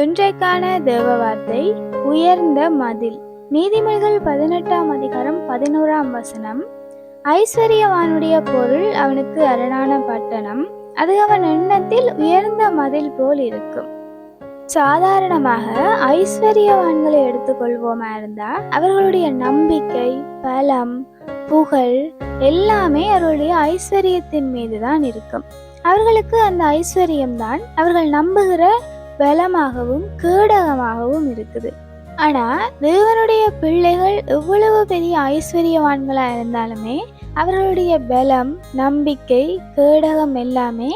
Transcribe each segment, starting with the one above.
இன்றைக்கான தேவ வார்த்தை உயர்ந்த மதில். நீதிமொழிகள் பதினெட்டாம் அதிகாரம் பதினோராம் வசனம். ஐஸ்வர்யவானுடைய பொருள் அவனுக்கு அரணான பட்டணம். அது அவன் எண்ணத்தில் உயர்ந்த மதில் போல் இருக்கும். சாதாரணமாக ஐஸ்வர்யவான்களை எடுத்துக்கொள்வோமா இருந்தா அவர்களுடைய நம்பிக்கை பலம் புகழ் எல்லாமே அவர்களுடைய ஐஸ்வர்யத்தின் மீது தான் இருக்கும். அவர்களுக்கு அந்த ஐஸ்வர்யம்தான் அவர்கள் நம்புகிற பலமாகவும் கேடகமாகவும் இருக்குது. ஆனா தேவனுடைய பிள்ளைகள் எவ்வளவு பெரிய ஐஸ்வர்யவான்களா இருந்தாலுமே அவர்களுடைய பலம் நம்பிக்கை கேடகம் எல்லாமே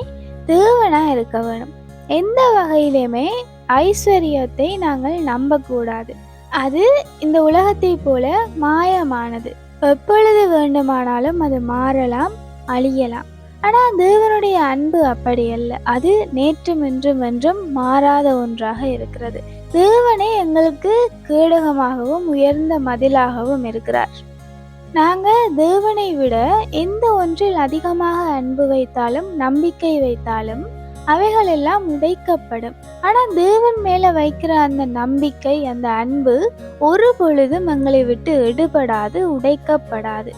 தேவனா இருக்க வேணும். எந்த வகையிலுமே ஐஸ்வர்யத்தை நாங்கள் நம்பக்கூடாது. அது இந்த உலகத்தை போல மாயமானது. எப்பொழுது வேண்டுமானாலும் அது மாறலாம் அழியலாம். ஆனால் தேவனுடைய அன்பு அப்படி அல்ல. அது நேற்றும் இன்றும் என்றும் மாறாத ஒன்றாக இருக்கிறது. தேவனே எங்களுக்கு கேடகமாகவும் உயர்ந்த மதிலாகவும் இருக்கிறார். நாங்கள் தேவனை விட எந்த ஒன்றில் அதிகமாக அன்பு வைத்தாலும் நம்பிக்கை வைத்தாலும் அவைகள் எல்லாம் உடைக்கப்படும். ஆனால் தேவன் மேலே வைக்கிற அந்த நம்பிக்கை அந்த அன்பு ஒரு பொழுதும் எங்களை விட்டு எடுபடாது உடைக்கப்படாது.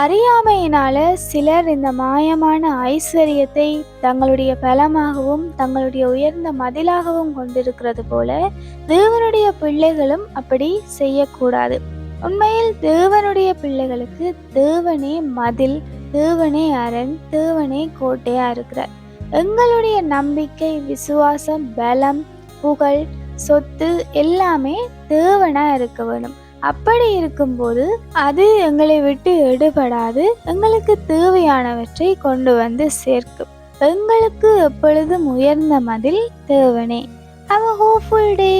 அறியாமையினால சிலர் இந்த மாயமான ஐஸ்வர்யத்தை தங்களுடைய பலமாகவும் தங்களுடைய உயர்ந்த மதிலாகவும் கொண்டிருக்கிறது போல தேவனுடைய பிள்ளைகளும் அப்படி செய்யக்கூடாது. உண்மையில் தேவனுடைய பிள்ளைகளுக்கு தேவனே மதில் தேவனே அரண் தேவனே கோட்டையா இருக்கிறார். எங்களுடைய நம்பிக்கை விசுவாசம் பலம் புகழ் சொத்து எல்லாமே தேவனா இருக்க வேணும் அப்படி இருக்கும்போது அது எங்களை விட்டு எடுபடாது. எங்களுக்கு தேவையானவற்றை கொண்டு வந்து சேர்க்கும். எங்களுக்கு எப்பொழுதும் உயர்ந்த மதில் தேவனே. Have a hopeful day